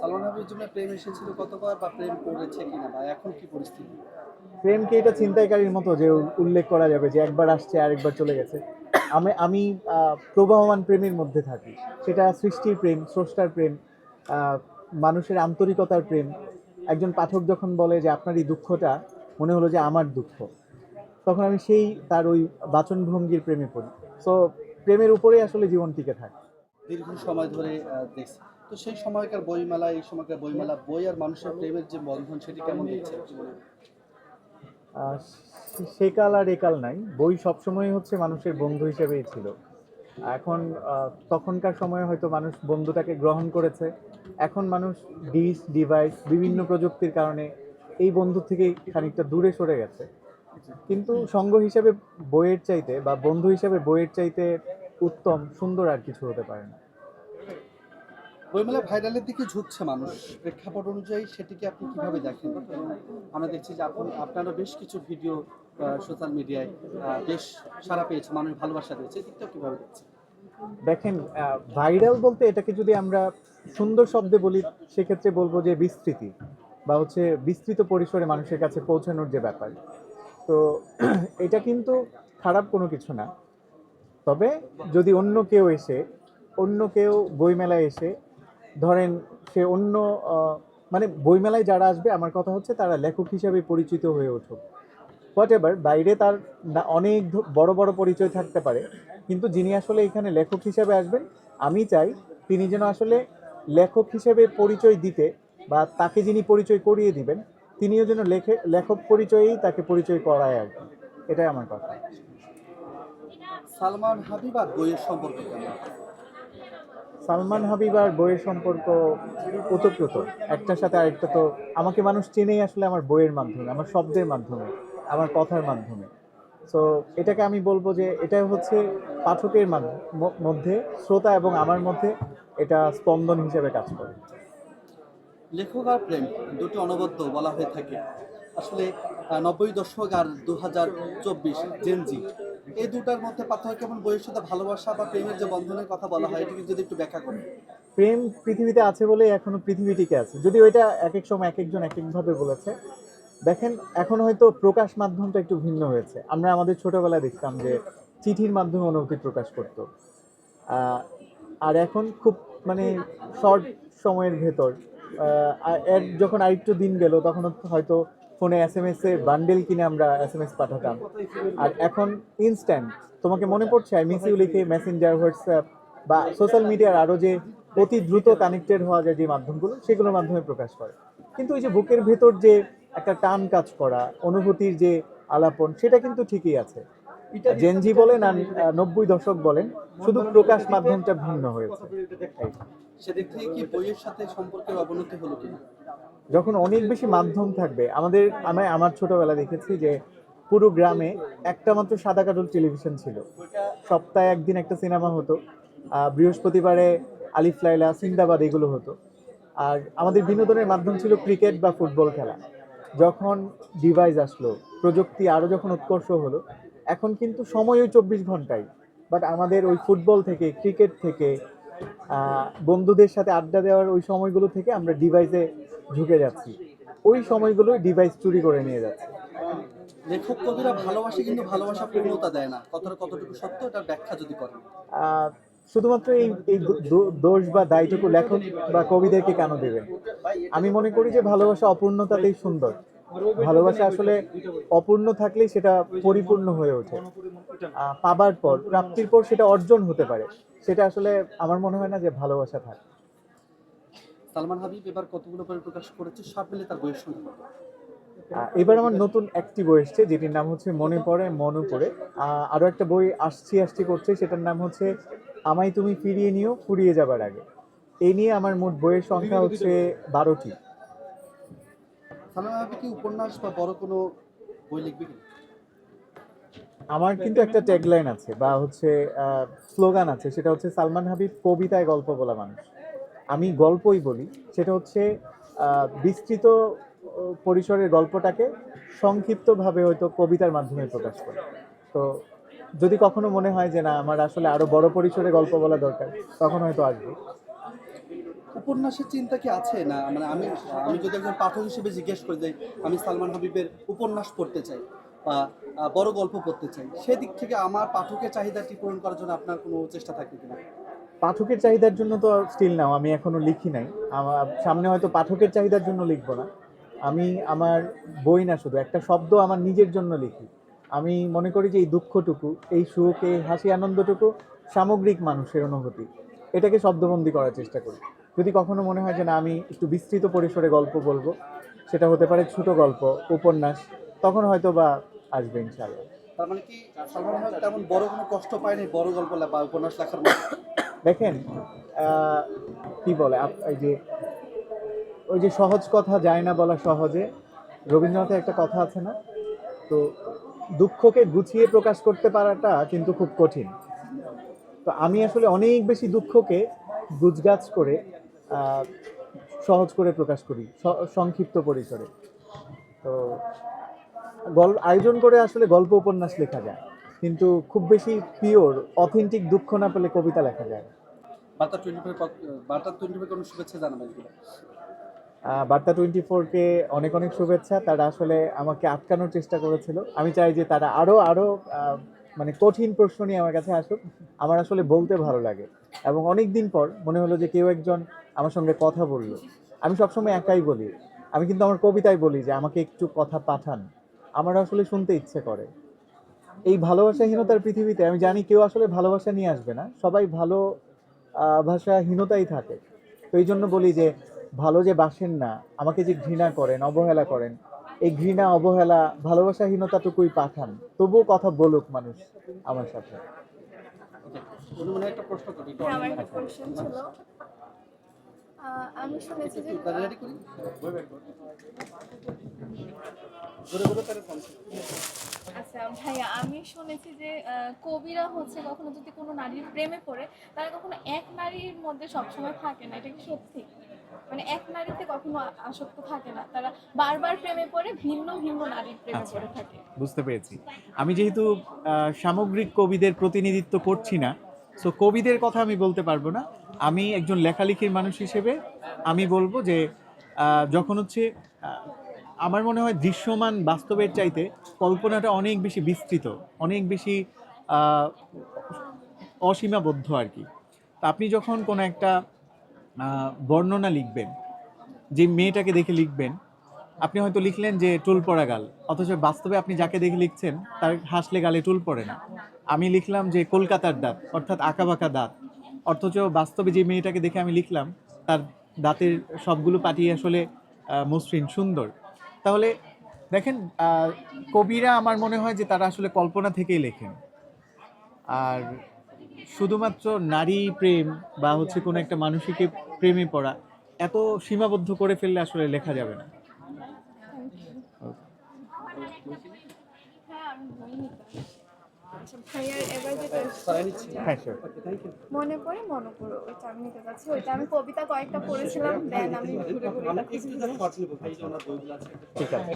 সালমান হাবিব জন্য প্রেম এসেছিল কতবার বা প্রেম করেছে কিনা বা এখন কি পরিস্থিতি? প্রেমকে এটা ছিনতাইকারীর মতো যে উল্লেখ করা যাবে যে একবার আসছে আরেকবার চলে গেছে। আমি আমি প্রবাহমান প্রেমের মধ্যে থাকি। সেটা সৃষ্টির প্রেম স্রষ্টার প্রেম মানুষের আন্তরিকতার প্রেম। একজন পাঠক যখন বলে যে আপনার এই দুঃখটা মনে হলো যে আমার দুঃখ। তখন আমি সেই তার ওই বাচনভঙ্গির প্রেমে পড়ি। সো প্রেমের উপরেই আসলে জীবন টিকে থাকে। দীর্ঘ সময় ধরে দেখছি। তো সেই সময়কার বইমেলা, এই সময়কার বইমেলা, বই আর মানুষের প্রেমের যে বন্ধন, সেটি কেমন দেখছে সেকাল আর একাল নাই। বই সবসময় হচ্ছে মানুষের বন্ধু হিসেবেই ছিল। এখন তখনকার সময়ে হয়তো মানুষ বন্ধুটাকে গ্রহণ করেছে। এখন মানুষ ডিস, ডিভাইস, বিভিন্ন প্রযুক্তির কারণে এই বন্ধু থেকে খানিকটা দূরে সরে গেছে। কিন্তু সঙ্গ হিসেবে বইয়ের চাইতে বা বন্ধু হিসেবে বইয়ের চাইতে উত্তম, সুন্দর আর কিছু হতে পারে না। বইমেলা ভাইরালের দিকে ঝুঁকছে মানুষ। প্রেক্ষাপট অনুযায়ী সেটিকে আপনি কীভাবে দেখেন? আমরা দেখছি যে আপনি আপনারও বেশ কিছু ভিডিও সোশ্যাল মিডিয়ায় বেশ সারা পেয়েছে, মানুষ ভালোবাসা দিয়েছে। এদিকটা কীভাবে দেখছেন? দেখেন ভাইরাল বলতে এটাকে যদি আমরা সুন্দর শব্দে বলি, সেক্ষেত্রে বলব যে বিস্তৃতি বা হচ্ছে বিস্তৃত পরিসরে মানুষের কাছে পৌঁছানোর যে ব্যাপার। তো এটা কিন্তু খারাপ কোনো কিছু না। তবে যদি অন্য কেউ এসে, অন্য কেউ বইমেলায় এসে ধরেন সে অন্য মানে বইমেলায় যারা আসবে, আমার কথা হচ্ছে তারা লেখক হিসাবে পরিচিত হয়ে উঠুক হোয়াট এভার বাইরে তার অনেক বড় বড় পরিচয় থাকতে পারে, কিন্তু যিনি আসলে এখানে লেখক হিসেবে আসবেন, আমি চাই তিনি যেন আসলে লেখক হিসেবে পরিচয় দিতে বা তাকে যিনি পরিচয় করিয়ে দিবেন, তিনিও যেন লেখে, লেখক পরিচয়েই তাকে পরিচয় করায় আর কি। এটাই আমার কথা। সালমান হাবিব বইয়ের সম্পর্ক সালমান হাবিব আর বইয়ের সম্পর্ক ওতপ্রোত। একটার সাথে আরেকটা তো আমাকে মানুষ চেনেই আসলে আমার বইয়ের মাধ্যমে, আমার শব্দের মাধ্যমে, আমার কথার মাধ্যমে। সো এটাকে আমি বলব যে এটা হচ্ছে পাঠকের মাধ্য- শ্রোতা এবং আমার মধ্যে এটা স্পন্দন হিসেবে কাজ করে। লেখক আর প্রেম দুটি অনবদ্য বলা হয়ে থাকে। আসলে নব্বই দশক আর দু হাজার চব্বিশ জেনজি এই দুটার মধ্যে পার্থক্য কেমন? বইয়ের সাথে ভালোবাসা বা প্রেমের যে বন্ধনের কথা বলা হয়, এটিকে যদি একটু ব্যাখ্যা করেন। প্রেম পৃথিবীতে আছে বলে এখনও পৃথিবী টিকে আছে। যদি ওইটা এক এক সময় এক একজন এক একভাবে বলেছে। দেখেন, এখন হয়তো প্রকাশ মাধ্যমটা একটু ভিন্ন হয়েছে। আমরা আমাদের ছোটবেলায় দেখতাম যে চিঠির মাধ্যমে অনুভূতি প্রকাশ করত। আর এখন খুব মানে শর্ট সময়ের ভেতর যখন আরেকটু দিন গেল, তখন হয়তো ফোনে এস এম এস এর বান্ডেল কিনে আমরা এস এম এস পাঠাতাম। আর এখন ইনস্ট্যান্ট তোমাকে মনে পড়ছে? আই মিস ইউ লিখে মেসেঞ্জার হোয়াটসঅ্যাপ বা সোশ্যাল মিডিয়ার আরও যে অতি দ্রুত কানেক্টেড হওয়া যায় যে মাধ্যমগুলো সেগুলোর মাধ্যমে প্রকাশ করে। কিন্তু ওই যে বুকের ভেতর যে একটা টান কাজ করা অনুভূতির যে আলাপন সেটা কিন্তু ঠিকই আছে। জেনজি বলেন আর নব্বই দশক বলেন শুধু প্রকাশ মাধ্যমটা ভিন্ন হয়েছে। সেদিক থেকে কি বইয়ের সাথে সম্পর্কের অবনতি হলো কিনা? যখন অনেক বেশি মাধ্যম থাকবে, আমাদের, আমি আমার ছোটবেলা দেখেছি যে পুরো গ্রামে একটা মাত্র সাদা কাটল টেলিভিশন ছিল। সপ্তাহে একদিন একটা সিনেমা হতো বৃহস্পতিবারে আলিফ লাইলা সিন্দাবাদ এগুলো হতো। আর আমাদের বিনোদনের মাধ্যম ছিল ক্রিকেট বা ফুটবল খেলা। যখন ডিভাইস আসলো, প্রযুক্তি আরও যখন উৎকর্ষ হলো, এখন কিন্তু সময় ওই চব্বিশ ঘন্টাই। বাট আমাদের ওই ফুটবল থেকে, ক্রিকেট থেকে বন্ধুদের সাথে আড্ডা দেওয়ার ওই সময়গুলো থেকে আমরা ডিভাইসে ঝুঁকে যাচ্ছি। ওই সময়গুলো ডিভাইস চুরি করে নিয়ে যাচ্ছে। লেখক কবিরা ভালোবাসে কিন্তু ভালোবাসা পূর্ণতা দেয় না। কতটা কতটুকু সত্য এটার ব্যাখ্যা যদি করেন। শুধুমাত্র এই এই দোষ বা দায়টুকু লেখক বা কবিদেরকে কেন দেবেন? আমি মনে করি যে ভালোবাসা অপূর্ণতাতেই সুন্দর। ভালোবাসা আসলে অপূর্ণ থাকলেই সেটা পরিপূর্ণ হয়ে ওঠে। পাবার পর প্রাপ্তির পর সেটা অর্জন হতে পারে। সেটা আসলে আমার মনে হয় না যে ভালোবাসা থাকে। সালমান হাবিব এবার কতগুলো বই প্রকাশ করেছে সব মিলে তার বইয়ের সংখ্যা এবার আমার নতুন একটি বই এসছে যেটির নাম হচ্ছে মনে পড়ে মনে পড়ে। আহ, আরও একটা বই আসছি আসছি করছে সেটার নাম হচ্ছে আমায় তুমি ফিরিয়ে নিও ফুরিয়ে যাবার আগে। এই নিয়ে আমার মোট বইয়ের সংখ্যা হচ্ছে বারোটি। সালমান হাবিব কি উপন্যাস বা বড় কোনো বই লিখবে আমার কিন্তু একটা ট্যাগলাইন আছে বা হচ্ছে স্লোগান আছে, সেটা হচ্ছে সালমান হাবিব কবিতায় গল্প বলা মানুষ। আমি গল্পই বলি, সেটা হচ্ছে বিস্তৃত পরিসরের গল্পটাকে সংক্ষিপ্তভাবে হয়তো কবিতার মাধ্যমে প্রকাশ করে। তো যদি কখনো মনে হয় যে না, আমার আসলে আরও বড় পরিসরে গল্প বলা দরকার, তখন হয়তো আসবে। উপন্যাসের চিন্তা কি আছে? না মানে আমি আমি যদি একজন পাঠক হিসেবে জিজ্ঞেস করি যে, আমি সালমান হাবিবের উপন্যাস পড়তে চাই বা বড় গল্প পড়তে চাই, সেদিক থেকে আমার পাঠকের চাহিদাটি পূরণ করার জন্য আপনার কোনো চেষ্টা থাকবে কিনা? পাঠকের চাহিদার জন্য তো স্টিল নাও, আমি এখনও লিখি নাই। আমার সামনে হয়তো পাঠকের চাহিদার জন্য লিখব না। আমি আমার বই না শুধু, একটা শব্দ আমার নিজের জন্য লিখি। আমি মনে করি যে এই দুঃখটুকু, এই সুখ, এই হাসি, আনন্দটুকু সামগ্রিক মানুষের অনুভূতি, এটাকে শব্দবন্দি করার চেষ্টা করি। যদি কখনো মনে হয় যে না, আমি একটু বিস্তৃত পরিসরে গল্প বলব, সেটা হতে পারে ছোট গল্প, উপন্যাস তখন হয়তো বা আসবে ইনশাআল্লাহ। তার মানে কি সালমান তেমন বড় কোনো কষ্ট পায়নি বড় গল্প বা উপন্যাস লেখার দেখেন কি বলে এই যে ওই যে সহজ কথা যায় না বলা সহজে রবীন্দ্রনাথের একটা কথা আছে না? তো দুঃখকে গুছিয়ে প্রকাশ করতে পারাটা কিন্তু খুব কঠিন। তো আমি আসলে অনেক বেশি দুঃখকে গুজগাছ করে সহজ করে প্রকাশ করি সংক্ষিপ্ত পরিসরে। তো গল্প আয়োজন করে আসলে গল্প উপন্যাস লেখা যায়। কিন্তু খুব বেশি পিওর অথেন্টিক দুঃখ না পেলে কবিতা লেখা যায়। বার্তা টোয়েন্টি ফাইভ বার্তা টোয়েন্টি কোনো শুভেচ্ছা জানাবেন বার্তা টোয়েন্টি ফোরকে অনেক অনেক শুভেচ্ছা। তারা আসলে আমাকে আটকানোর চেষ্টা করেছিল। আমি চাই যে তারা আরও আরও মানে কঠিন প্রশ্ন নিয়ে আমার কাছে আসুক। আমার আসলে বলতে ভালো লাগে। এবং অনেক দিন পর মনে হলো যে কেউ একজন আমার সঙ্গে কথা বলল। আমি সবসময় একাই বলি। আমি কিন্তু আমার কবিতায় বলি যে আমাকে একটু কথা পাঠান। আমার আসলে শুনতে ইচ্ছে করে। এই ভালোবাসাহীনতার পৃথিবীতে আমি জানি কেউ আসলে ভালোবাসা নিয়ে আসবে না। সবাই ভালো ভাষাহীনতাই থাকে। তো এই জন্য বলি যে ভালো যে বাসেন না আমাকে যে ঘৃণা করেন অবহেলা করেন এই ঘৃণা অবহেলা ভালোবাসাহীনতাটুকুই পাঠান। তবুও কথা বলুক মানুষ আমার সাথে। উনি মনে একটা প্রশ্ন আমি শুনেছি যে আচ্ছা ভাইয়া আমি শুনেছি যে কবিরা হচ্ছে কখনো যদি কোনো নারীর প্রেমে পড়ে তারা কখনো এক নারীর মধ্যে সবসময় থাকে না এটা কি সত্যি? মানে এক নারীতে কখনো আসক্ত থাকে না তারা বারবার প্রেমে পড়ে ভিন্ন ভিন্ন নারীর প্রেমে আচ্ছা। পড়ে থাকে। বুঝতে পেরেছি। আমি যেহেতু সামগ্রিক কবিদের প্রতিনিধিত্ব করছি না সো কবিদের কথা আমি বলতে পারব না। আমি একজন লেখালেখির মানুষ হিসেবে আমি বলব যে যখন হচ্ছে আমার মনে হয় দৃশ্যমান বাস্তবের চাইতে কল্পনাটা অনেক বেশি বিস্তৃত, অনেক বেশি অসীমাবদ্ধ আর কি। তা আপনি যখন কোনো একটা বর্ণনা লিখবেন, যে মেয়েটাকে দেখে লিখবেন, আপনি হয়তো লিখলেন যে টুল পড়া গাল, অথচ বাস্তবে আপনি যাকে দেখে লিখছেন, তার হাসলে গালে টুল পড়ে না। আমি লিখলাম যে কলকাতার দাঁত, অর্থাৎ আঁকাবাঁকা দাঁত। অথচ বাস্তবে যে মেয়েটাকে দেখে আমি লিখলাম তার দাঁতের সবগুলো পাটিয়ে আসলে মসৃণ সুন্দর। তাহলে দেখেন কবিরা আমার মনে হয় যে তারা আসলে কল্পনা থেকেই লেখেন। আর শুধুমাত্র নারী প্রেম বা হচ্ছে কোনো একটা মানুষকে প্রেমে পড়া এত সীমাবদ্ধ করে ফেললে আসলে লেখা যাবে না আমি বই নিতাম আচ্ছা ভাইয়ার এবার যেটা হ্যাঁ স্যার মনে পড়ে মনে করো ওইটা আমি নিতে চাচ্ছি ওইটা আমি কবিতা কয়েকটা পড়েছিলাম দেন আমি ঘুরে ঘুরে ঠিক আছে।